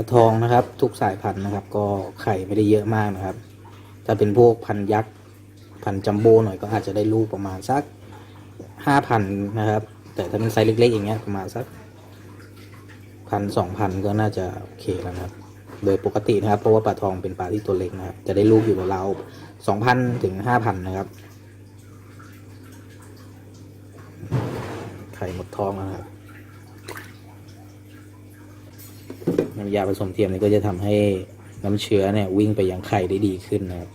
ระทองนะครับ ทุกสายพันธุ์นะครับ ก็ไข่ไม่ได้เยอะมากนะครับ ถ้าเป็นพวกพันยักษ์พันจัมโบ้หน่อยก็อาจจะได้ลูกประมาณสักห้าพันนะครับ แต่ถ้าเป็นไซส์เล็กๆอย่างเงี้ยประมาณสักพันสองพันก็น่าจะโอเคแล้วนะครับ โดยปกตินะครับ เพราะว่าปลาทองเป็นปลาที่ตัวเล็กนะครับ จะได้ลูกอยู่ราวสองพันถึงห้าพันนะครับ ไข่หมดทองแล้วนะครับ น้ำยาผสมเทียมนี่ก็จะทำให้น้ำเชื้อเนี่ยวิ่งไปยังไข่ได้ดีขึ้นนะครับ